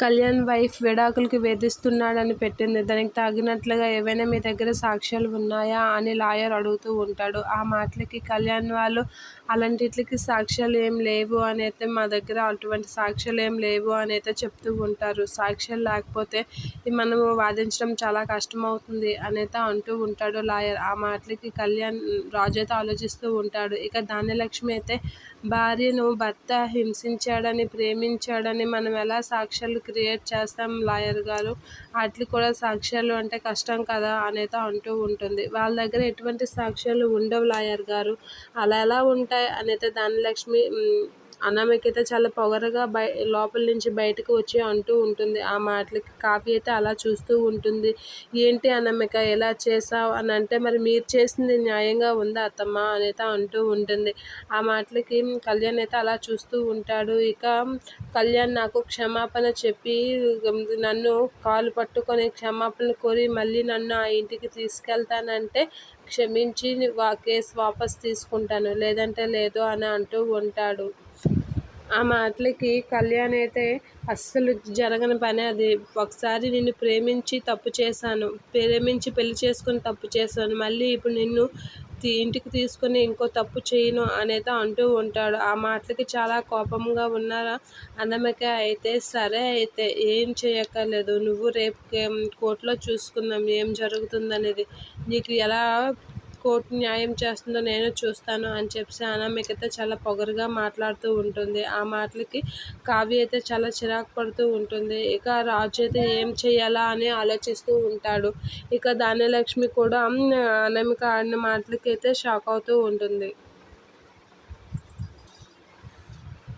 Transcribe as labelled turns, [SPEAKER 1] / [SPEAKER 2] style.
[SPEAKER 1] Kalyan wife విడాకులకి వేధిస్తున్నాడని పెట్టింది. దానికి తగినట్లుగా ఏవైనా మీ దగ్గర సాక్ష్యాలు ఉన్నాయా అని లాయర్ అడుగుతూ ఉంటాడు. ఆ మాటలకి కళ్యాణ్ వాళ్ళు అలాంటిట్లకి సాక్ష్యాలు ఏం లేవు అనైతే మా దగ్గర అటువంటి సాక్ష్యాలు ఏం లేవు అనైతే చెప్తూ ఉంటారు. సాక్ష్యాలు లేకపోతే మనము వాదించడం చాలా కష్టమవుతుంది అనైతే అంటూ ఉంటాడు లాయర్. ఆ మాటలకి కళ్యాణ్ రాజు అయితే ఆలోచిస్తూ ఉంటాడు. ఇక ధాన్యలక్ష్మి అయితే భార్యను భర్త హింసించాడని ప్రేమించాడని మనం ఎలా సాక్ష్యాలు క్రియేట్ చేస్తాం లాయర్ గారు వాటికి కూడా సాక్ష్యాలు అంటే కష్టం కదా అనేది అంటూ ఉంటుంది. వాళ్ళ దగ్గర ఎటువంటి సాక్ష్యాలు ఉండవు లాయర్ గారు అలా ఎలా ఉంటాయి అనేది ధనలక్ష్మి అనామిక అయితే చాలా పొగరుగా బయ లోపల నుంచి బయటకు వచ్చి అంటూ ఉంటుంది. ఆ మాటలకి కాఫీ అయితే అలా చూస్తూ ఉంటుంది. ఏంటి అనామిక ఎలా చేసావు అని అంటే మరి మీరు చేసింది న్యాయంగా ఉందా అత్తమ్మ అనైతే అంటూ ఉంటుంది. ఆ మాటలకి కళ్యాణ్ అయితే అలా చూస్తూ ఉంటాడు. ఇక కళ్యాణ్ నాకు క్షమాపణ చెప్పి నన్ను కాలు పట్టుకొని క్షమాపణ కోరి మళ్ళీ నన్ను ఆ ఇంటికి తీసుకెళ్తానంటే క్షమించి వా కేసు వాపస్ తీసుకుంటాను లేదంటే లేదు అని అంటూ ఉంటాడు. ఆ మాటలకి కళ్యాణ్ అయితే అస్సలు జరగని పని అది. ఒకసారి నిన్ను ప్రేమించి తప్పు చేశాను. ప్రేమించి పెళ్ళి చేసుకొని తప్పు చేశాను. మళ్ళీ ఇప్పుడు నిన్ను ఇంటికి తీసుకొని ఇంకో తప్పు చేయను అనేది అంటూ ఉంటాడు. ఆ మాటలకి చాలా కోపంగా ఉన్నారా అనామిక అయితే సరే అయితే ఏం చేయక్కర్లేదు. నువ్వు రేపు కోర్టులో చూసుకుందాం ఏం జరుగుతుందనేది. నీకు ఎలా కోర్టు న్యాయం చేస్తుందో నేను చూస్తాను అని చెప్పి అనామికైతే చాలా పొగరుగా మాట్లాడుతూ ఉంటుంది. ఆ మాటలకి కావ్య అయితే చాలా చిరాకు పడుతూ ఉంటుంది. ఇక రాజు అయితే ఏం చేయాలా అని ఆలోచిస్తూ ఉంటాడు. ఇక ధాన్యలక్ష్మి కూడా అనామిక ఆడిన మాటలకి అయితే షాక్ అవుతూ ఉంటుంది.